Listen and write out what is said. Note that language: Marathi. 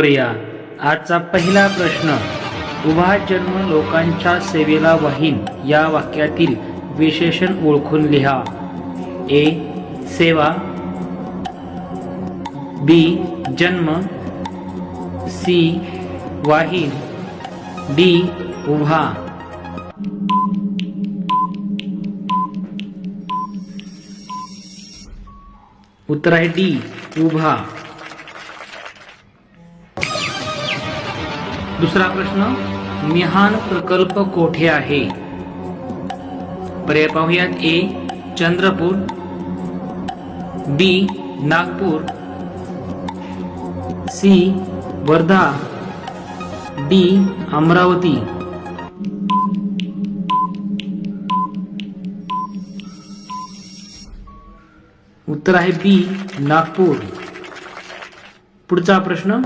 प्रिया आजचा पहिला प्रश्न. उभा जन्म लोकांच्या सेवेला वाहीन या वाक्यातील विशेषण ओळखून लिहा. ए सेवा. बी जन्म. सी वाहीन. डी उभा. उत्तर आहे डी उभा. दुसरा प्रश्न मिहान प्रकल्प कोठे आहे? पर्याय पाहूयात A Chandrapur B Nagpur C Wardha D Amravati. उत्तर आहे बी नागपूर. पुढचा प्रश्न